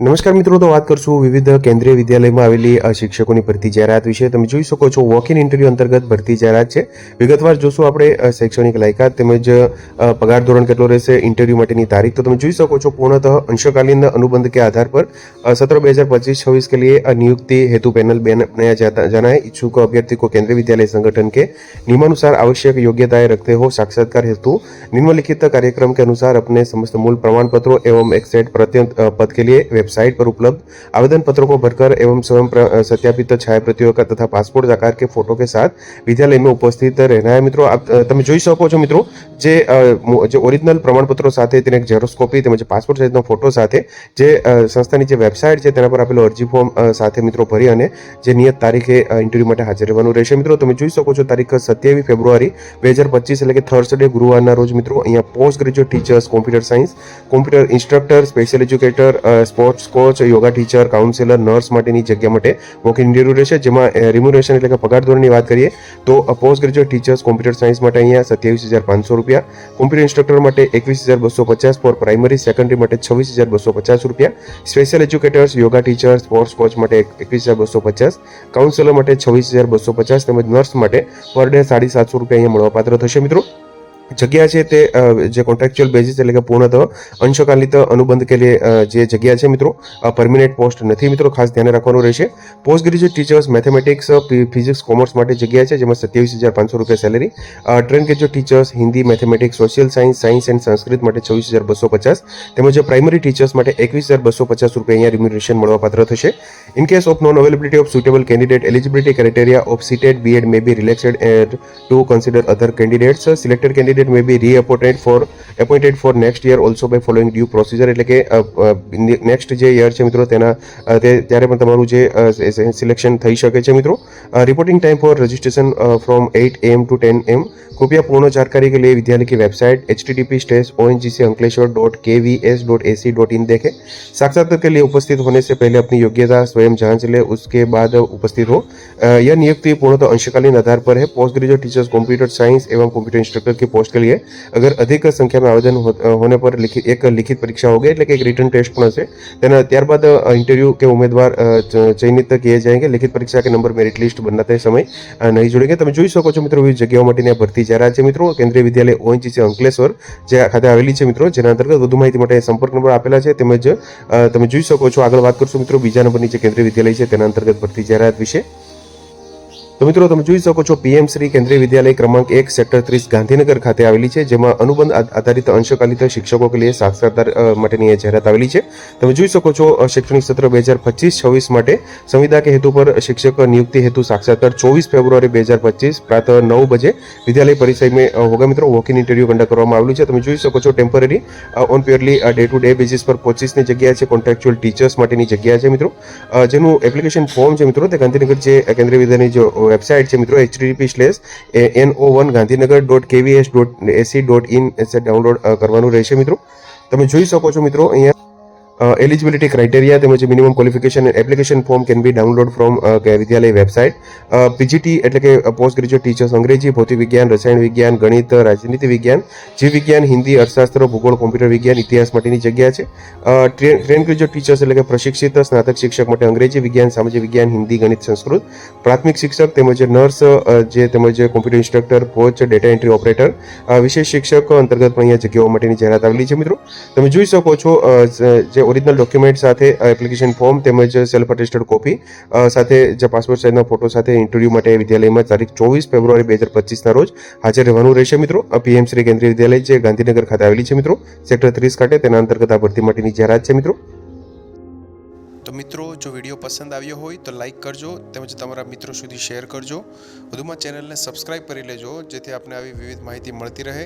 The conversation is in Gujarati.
નમસ્કાર મિત્રો તો વાત કરશું વિવિધ કેન્દ્રીય વિદ્યાલયમાં આવેલી અ, શિક્ષકોની ભરતી જાહેરાત વિશે તમે જોઈ શકો છો વોક ઇન ઇન્ટરવ્યુ અંતર્ગત ભરતી જાહેરાત છે વિગતવાર જોશું આપણે અ, શૈક્ષણિક લાયકાત તેમજ અ, પગાર ધોરણ કેટલો રહેશે ઇન્ટરવ્યુ માટેની તારીખ તો તમે જોઈ શકો છો પૂર્ણતઃ અંશકાલીન अनुबंध के आधार पर सत्र दो हजार पच्चीस छब्बीस के लिए अ, नियुक्ति हेतु पैनल बन- बनाया जाता जाना है इच्छुक अभ्यर्थी को केंद्रीय विद्यालय संगठन के नियमानुसार आवश्यक योग्यताएं रखते हो साक्षात्कार हेतु निम्नलिखित कार्यक्रम के अनुसार अपने समस्त मूल प्रमाण पत्रों एवं एक सेट प्रत्यंत अ, पद के लिए वेबसाइट पर उपलब्ध आवेदन पत्रों को भरकर एवं स्वयं प्र- अ, सत्यापित छाया प्रतियों का तथा पासपोर्ट आकार के फोटो के साथ विद्यालय में उपस्थित रहना है મિત્રો આપ અ, તમે જોઈ શકો છો મિત્રો જે અ, મુ- જે ઓરિજિનલ પ્રમાણપત્રો સાથે તેને એક ઝેરોક્સ કોપી તેમજ પાસપોર્ટ સાઇઝનો ફોટો સાથે જે અ, સંસ્થાની જે વેબસાઇટ છે તેના પર આપેલો અરજી ફોર્મ અ, સાથે મિત્રો ભરી અને જે નિયત તારીખે અ, ઇન્ટરવ્યુ માટે હાજર રહેવાનું રહેશે મિત્રો તમે જોઈ શકો છો તારીખ સત્યાવીસ ફેબ્રુઆરી બે હજાર પચીસ એટલે કે થર્સડે ગુરુવારના રોજ મિત્રો અહીંયા post graduate teachers computer science computer instructor special educator sports coach yoga teacher counsellor nurse માટેની જગ્યા માટે ઇન ઇન્ટરવ્યુ રહેશે, જેમાં રિમ્યુરેશન એટલે કે પગાર ધોરણની વાત કરીએ, તો post graduate teachers computer science માટે અહીંયા સત્યાવીસ હજાર પાંચસો રૂપિયા કોમ્પ્યુટર ઇન્સ્ટ્રક્ટર માટે એકવીસ હજાર બસો પચાસ ફોર પ્રાઇમરી સેકન્ડરી માટે છવ્વીસ હજાર બસો પચાસ રૂપિયા special educators yoga teacher sports coach માટે એકવીસ હજાર બસો પચાસ કાઉન્સિલર માટે છવ્વીસ હજાર બસો પચાસ, તેમજ નર્સ માટે પર ડે સાડી સાતસો રૂપિયા અહીંયા મળવાપાત્ર થશે મિત્રો. જગ્યા છે તે જે કોન્ટ્રાક્ચ્યુઅલ બેઝિસ એટલે કે પૂર્ણતઃ અંશકાલિત અનુબંધ કે જે જગ્યા છે મિત્રો પરમિનેન્ટ પોસ્ટ નથી મિત્રો, ખાસ ધ્યાન રાખવાનું રહેશે. Post graduate teachers mathematics physics commerce માટે જગ્યા છે, જેમાં સત્યાવીસ હજાર પાંચસો રૂપિયા salary train graduate teachers Hindi mathematics social science science and Sanskrit માટે છવ્વીસ હજાર બસો પચાસ. તેમજ પ્રાઇમરી ટીચર્સ માટે એકવીસ હજાર બસો પચાસ રૂપિયા અહીંયા રિમ્યુનરેશન મળવાપાત્ર થશે. In case of non availability of suitable candidate, eligibility of CTET B Ed BEd be relaxed to consider other candidates selected selected candidate में be re for for appointed for next year also by following due એટલે કે નેક્સ્ટ नेक्स्ट जो ईयर है मित्रों ત્યારે પણ તમારું જે સિલેક્શન થઈ શકે છે મિત્રો. Reporting time for registration from eight AM कृपया पूर्ण जानकारी के लिए विद्यालय की website H T T slash O N G C Ankleshwar dot K V S dot A C dot in देखे साक्षात्कार के लिए उपस्थित होने से पहले अपनी योग्यता स्वयं जाँच ले उसके बाद उपस्थित हो यह नियुक्ति पूर्णतः अंशकालीन आधार पर है post graduate teachers computer science एवं कंप्यूटर इंस्ट्रक्टर की पोस्ट मुश्किल है अगर अधिक संख्या में आवेदन हो, લિખિત पर लिखित एक लिखित એટલે કે એક રિટર્ન ટેસ્ટ પણ હશે. તેના ત્યારબાદ ઇન્ટરવ્યू કે ઉમેદવાર ચયનિત किए जाएंगे लिखित પરીક્ષા કે નંબર मेरिट लिस्ट બનાતા સમય નહીં જોડેંગે. તમે જોઈ શકો છો મિત્રો વિવિધ જગ્યાઓ માટેની ભરતી જાહેરાત છે મિત્રો. કેન્દ્રીય વિદ્યાલય ઓએનજીસી અંકલેશ્વર જે ખાતે આવેલી છે મિત્રો. જેના અંતર્ગત વધુ માહિતી માટે સંપર્ક નંબર આપેલા છે. તેમજ તમે જોઈ શકો છો આગળ વાત કરશું મિત્રો બીજા નંબરની જે કેન્દ્રીય વિદ્યાલય છે તેના અંતર્ગત ભરતી જાહેરાત વિશે. તો મિત્રો, તમે જોઈ શકો છો, પીએમ શ્રી કેન્દ્રીય વિદ્યાલય ક્રમાંક એક, સેક્ટર ત્રીસ, ગાંધીનગર ખાતે આવેલી છે, જેમાં અનુબંધ આધારિત અંશકાલિત શિક્ષકો કે લીએ સાક્ષરતા માટેની જાહેરાત આવેલી છે. તમે જોઈ શકો છો શૈક્ષણિક સત્ર બે હજાર પચીસ, છવ્વીસ માટે સંવિદા કે હેતુ પર શિક્ષક નિયુક્તિ હેતુ સાક્ષાત્કાર ચોવીસ ફેબ્રુઆરી બે હજાર પચીસ, પ્રાતઃ નવ બજે વિદ્યાલય પરિસર મેં હોગા મિત્રો વોક ઇન ઇન્ટરવ્યુ કન્ડક્ટ કરવામાં આવેલું છે. તમે જોઈ શકો છો temporary on purely day to day basis પર પચીસની જગ્યા છે કોન્ટ્રાક્ચ્યુઅલ ટીચર્સ માટેની જગ્યા છે, મિત્રો. જેનું એપ્લિકેશન ફોર્મ છે, મિત્રો, તે ગાંધીનગર જે કેન્દ્રીય વિદ્યાલયની વેબસાઇટ છે મિત્રો HTTP slash N O one Gandhinagar dot KVS dot AC dot in download કરવાનું રહેશે મિત્રો. તમે જોઈ શકો છો મિત્રો, અહીંયા એલિજિબિલિટી ક્રાઇટેરિયા તેમજ minimum qualification application form can be download from Vidyalaya website PGT એટલે કે પોસ્ટ ગ્રેજ્યુએટ ટીચર્સ અંગ્રેજી, ભૌતિક વિજ્ઞાન, રસાયણ વિજ્ઞાન, ગણિત, રાજનીતિ વિજ્ઞાન, જીવ વિજ્ઞાન, હિન્દી, અર્થશાસ્ત્ર, ભૂગોળ કોમ્પ્યુટર વિજ્ઞાન, ઇતિહાસ માટેની જગ્યા છે. ટ્રેન ગ્રેજ્યુએટ ટીચર્સ એટલે કે પ્રશિક્ષિત, સ્નાતક શિક્ષક માટે અંગ્રેજી વિજ્ઞાન, સામાજિક વિજ્ઞાન, હિન્દી, ગણિત, સંસ્કૃત, પ્રાથમિક શિક્ષક તેમજ નર્સ જે તેમજ computer instructor coach data entry operator વિશેષ શિક્ષક અંતર્ગત પણ અહીંયા જગ્યાઓ માટેની જાહેરાત આવેલી છે મિત્રો. તમે જોઈ શકો છો જે ઓરિજિનલ ડોક્યુમેન્ટ સાથે એપ્લિકેશન ફોર્મ તેમજ સેલ્ફ અટેસ્ટેડ કોપી સાથે જે પાસપોર્ટ સાઇઝના ફોટો સાથે ઇન્ટરવ્યૂ માટે વિદ્યાલયમાં તારીખ ચોવીસ ફેબ્રુઆરી બે હજાર પચીસના રોજ હાજર રહેવાનું રહેશે મિત્રો. પીએમ શ્રી કેન્દ્રીય વિદ્યાલય જે ગાંધીનગર ખાતે આવેલી છે મિત્રો. સેક્ટર ત્રીસ ખાતે તેના અંતર્ગત આ ભરતી માટેની જાહેરાત છે મિત્રો. તો મિત્રો, જો વીડિયો પસંદ આવ્યો હોય તો લાઇક કરજો તેમજ તમારા મિત્રો સુધી શેર કરજો. વધુમાં ચેનલને સબસ્ક્રાઇબ કરી લેજો જેથી આપને આવી વિવિધ માહિતી મળતી રહે.